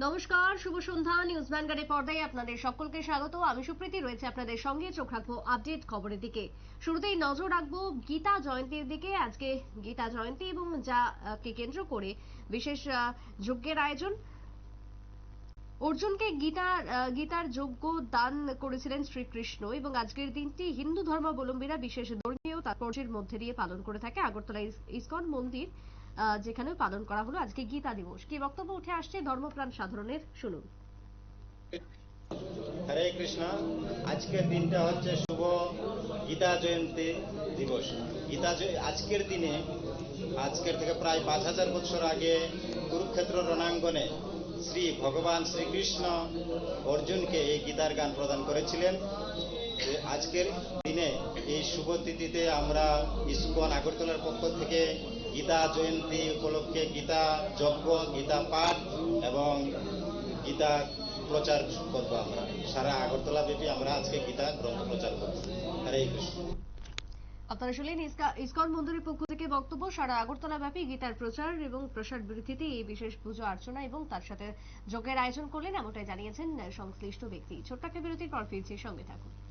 নমস্কার, শুভ সন্ধ্যা। নিউজ ভ্যানগার্ডের পর্দায় আপনাদের সকলকে স্বাগত। আমি সুপ্রীতি, রয়েছে আপনাদের সঙ্গে। চোখ রাখব আপডেট খবরের দিকে। শুরুতেই নজর রাখব গীতা জয়ন্তীর দিকে। আজকে গীতা জয়ন্তী এবং যা কে কেন্দ্র করে বিশেষ যজ্ঞের আয়োজন। অর্জুনকে গীতার গীতার যোগ্য দান করেছিলেন শ্রীকৃষ্ণ এবং আজকের দিনটি হিন্দু ধর্মাবলম্বীরা বিশেষ ধর্মীয় তাৎপর্যের মধ্যে দিয়ে পালন করে থাকে। আগরতলা ইস- ইসকন মন্দির আহ, যেখানেও পালন করা হলো আজকে গীতা দিবস। কি বক্তব্য উঠে আসছে? ধর্মপ্রাণ সাধারণের শুনুন। হরে কৃষ্ণ আজকের দিনটা হচ্ছে শুভ গীতা জয়ন্তী দিবস। গীতা আজকের দিনে আজকের থেকে প্রায় পাঁচ হাজার বছর আগে কুরুক্ষেত্র রণাঙ্গনে শ্রী ভগবান শ্রীকৃষ্ণ অর্জুনকে এই গীতার গান প্রদান করেছিলেন। যে আজকের দিনে এই শুভ তিথিতে আমরা ইস্কন আগরতলার পক্ষ থেকে গীতা জয়ন্তী উপলক্ষে গীতা যজ্ঞ, গীতা পাঠ এবং গীতা প্রচার করব আমরা। সারা আগরতলা ব্যাপী আমরা আজকে গীতা গ্রন্থ প্রচার করব। হরে কৃষ্ণ। আপনারা শুনলেন ইসকা- ইসকন মন্দিরের পক্ষ থেকে বক্তব্য। সারা আগরতলা ব্যাপী গীতার প্রচার এবং প্রসার বৃদ্ধিতে এই বিশেষ পুজো অর্চনা এবং তার সাথে যজ্ঞের আয়োজন করলেন এমনটাই জানিয়েছেন সংশ্লিষ্ট ব্যক্তি। ছোট্ট একটা বিরতির পর ফিরছি, সঙ্গে থাকুন।